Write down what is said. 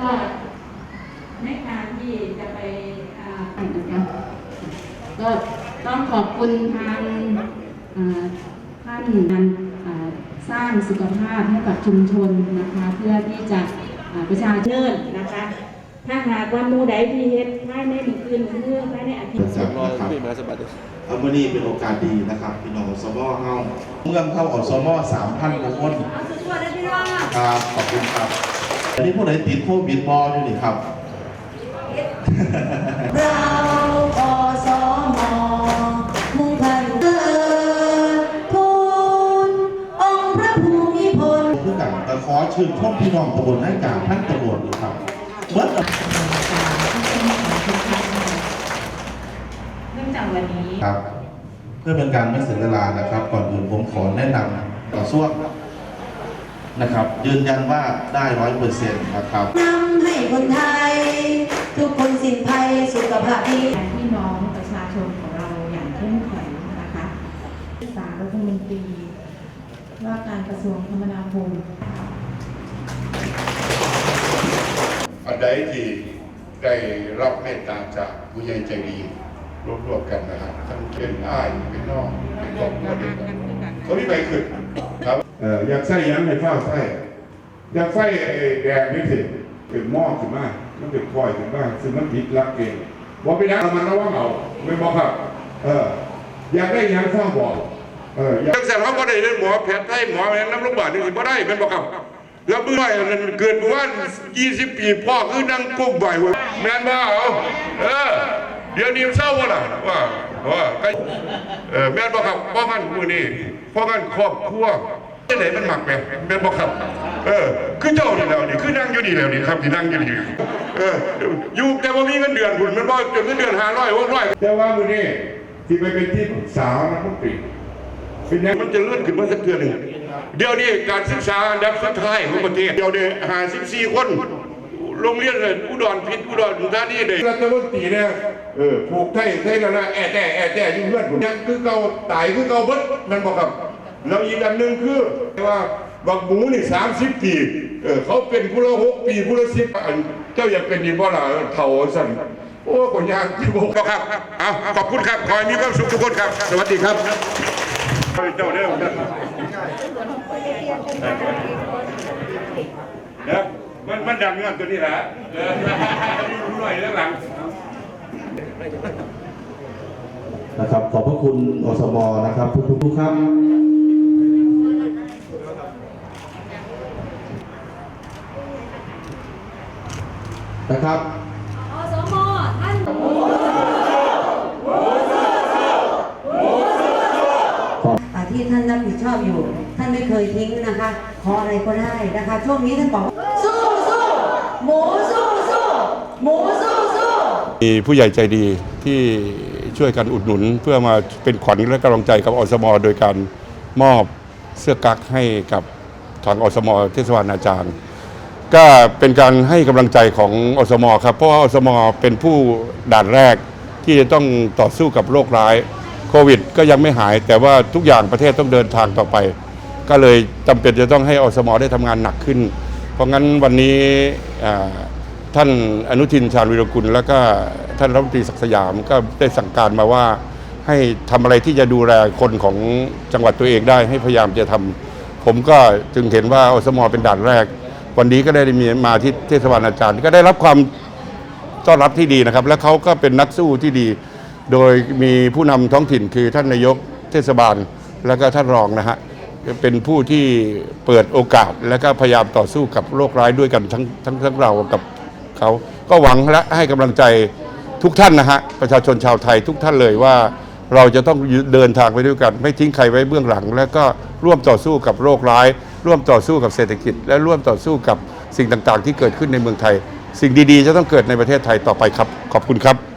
ก็ในการที่จะไปอ่านะคะก็ต้องขอบคุณทางอ่าท่านนั้นอ่าสร้างสุขภาพให้กับชุมชนนะคะ เพื่อที่จะอ่าประชาชนนะคะ ถ้าหากว่าหมูใดที่เฮ็ดภายในมื้อคืนมื้อนี้ภายในอาทิตย์สามร้อยพี่มาสบัดเอามื่อนี้เป็นโอกาสดีนะครับพี่น้องอสมอเฮาเมืองเข้าอสมสามพันกว่าคนครับขอบคุณครับ อันนี้พวกไหนติดโควิดบออยู่นี่ครับ เราอสมมุ่งพันเกิดทูลองค์พระภูมิพลคือกันแต่ขอชื่นชมพี่น้องตำบลให้การท่านตำรวจอยู่ครับเมื่อเนื่องจากวันนี้ครับ เพื่อเป็นการไม่เสียเวลานะครับ ก่อนอื่นผมขอแนะนำต่อส่วน นะครับ ยืนยันว่าได้ร้อยเปอร์เซ็นต์นะครับนำให้คนไทย ทุกคนสิ้นภัยสุขภาพดีพี่น้องประชาชนของเราอย่างเข้มแข็งนะคะสารรัฐมนตรีว่าการกระทรวงคมนาคมอันใดที่ได้รับเมตตาจากผู้ใหญ่ใจดีรวบรวมกันนะครับทั้งเป็นอ้ายเป็นน้องเป็นครอบครัวเดียวกันเขาไม่ไปขึ้นครับเอ่ออยากใส่ยังให้ฟ้าวใส่อยากใส่แดงนี่สิเป็นหม้อขึ้นมามันเป็นคอยขึ้นมาซึ่งมันผิดหลักเกณฑ์บอกไปนะมันระวังเอาไม่บอกครับ เอออยากได้ยังฟ้าวบอกเอออยากจังสันเขาก็ได้เรียนหมอแพทย์ไทยหมอแม่น้ำลูกบาศก์นี่สิบ่ได้เป็นบ่ครับแล้วเมื่อไหร่นั้นเกิดประมาณ20ปีพ่อคือนั่งก้มบ่อยเว้ยแม่นบ่เอาเออเดี๋ยวนี้เศร้าบ่ล่ะว่าว่าเออแม่นบ่ครับเพราะงั้นมือนี้เพราะงั้นครอบครัว ไหนมันหมักแม่แม่นบ่ครับ เออ คือเจ้านี่แล้วนี่คือนั่งอยู่นี่แล้วนี่ครับที่นั่งอยู่นี่เอออยู่แต่ว่ามีเงินเดือนคุณมันบ่จนเงินเดือน500 600แต่ว่ามือนี้ที่ไปเป็นที่ปรึกษานะมันปิดเป็นหยังมันจะเลื่อนขึ้นมาสักเทือหนึ่งเดี๋ยวนี้การศึกษาอันดับสุดท้ายของประเทศเดี๋ยวนี้หาสิบสี่คนโรงเรียนเลยอุดรพิษอุดรธานีเลยรัฐมนตรีเนี่ยเออผูกไทยไทยแล้วนะแอะแต่แอะแต่อยุ่เพื่อนผมยังคือเก่าตายคือเก่าเบิดนั่นบอกครับ แล้วอีกอันหนึ่งคือว่าบักหมูนี่สามสิบปีเออเขาเป็นผู้ละหกปีผู้ละสิบอันเจ้าอยากเป็นดีบ่ล่ะเถ่าสั่นโอ้คนยากที่บอกก็ครับเอาขอบคุณครับขอให้มีความสุขทุกคนครับ สวัสดีครับเจ้าเด้อนะมันมันดังเงื่อนตัวนี้แหละเออรู้หน่อยแล้วหลังนะครับขอบพระคุณอสมนะครับทุกๆทุกครับ นะครับอสมท่านที่ท่านรับผิดชอบอยู่ ท่านไม่เคยทิ้งนะคะ ขออะไรก็ได้นะคะ ช่วงนี้ท่านบอกสู้สู้หมูสู้สู้หมูสู้สู้มีผู้ใหญ่ใจดีที่ช่วยกันอุดหนุนเพื่อมาเป็นขวัญและกำลังใจกับอสมโดยการมอบเสื้อกั๊กให้กับทางอสมเทศบาลนาจารย์ ก็เป็นการให้กำลังใจของอสมครับ เพราะว่าอสมเป็นผู้ด่านแรกที่จะต้องต่อสู้กับโรคร้ายโควิด ก็ยังไม่หาย แต่ว่าทุกอย่างประเทศต้องเดินทางต่อไป ก็เลยจำเป็นจะต้องให้อสมได้ทำงานหนักขึ้น เพราะงั้นวันนี้อ่าท่านอนุทินชาญวิรกุล แล้วก็ท่านรัฐมนตรีศักดิ์สยามก็ได้สั่งการมาว่า ให้ทำอะไรที่จะดูแลคนของจังหวัดตัวเองได้ให้พยายามจะทำผมก็จึงเห็นว่าอสมเป็นด่านแรก วันนี้ก็ได้มีมาที่เทศบาลอาจารย์ ก็ได้รับความต้อนรับที่ดีนะครับ และเขาก็เป็นนักสู้ที่ดี โดยมีผู้นำท้องถิ่นคือท่านนายกเทศบาลแล้วก็ท่านรองนะฮะเป็นผู้ที่เปิดโอกาสและก็พยายามต่อสู้กับโรคร้ายด้วยกันทั้งทั้งทั้งเรากับเขาก็หวังและให้กำลังใจทุกท่านนะฮะประชาชนชาวไทยทุกท่านเลยว่าเราจะต้องเดินทางไปด้วยกัน ไม่ทิ้งใครไว้เบื้องหลัง แล้วก็ร่วมต่อสู้กับโรคร้าย ร่วมต่อสู้กับเศรษฐกิจ และร่วมต่อสู้กับสิ่งต่างๆ ที่เกิดขึ้นในเมืองไทย สิ่งดีๆ จะต้องเกิดในประเทศไทยต่อไปครับ ขอบคุณครับ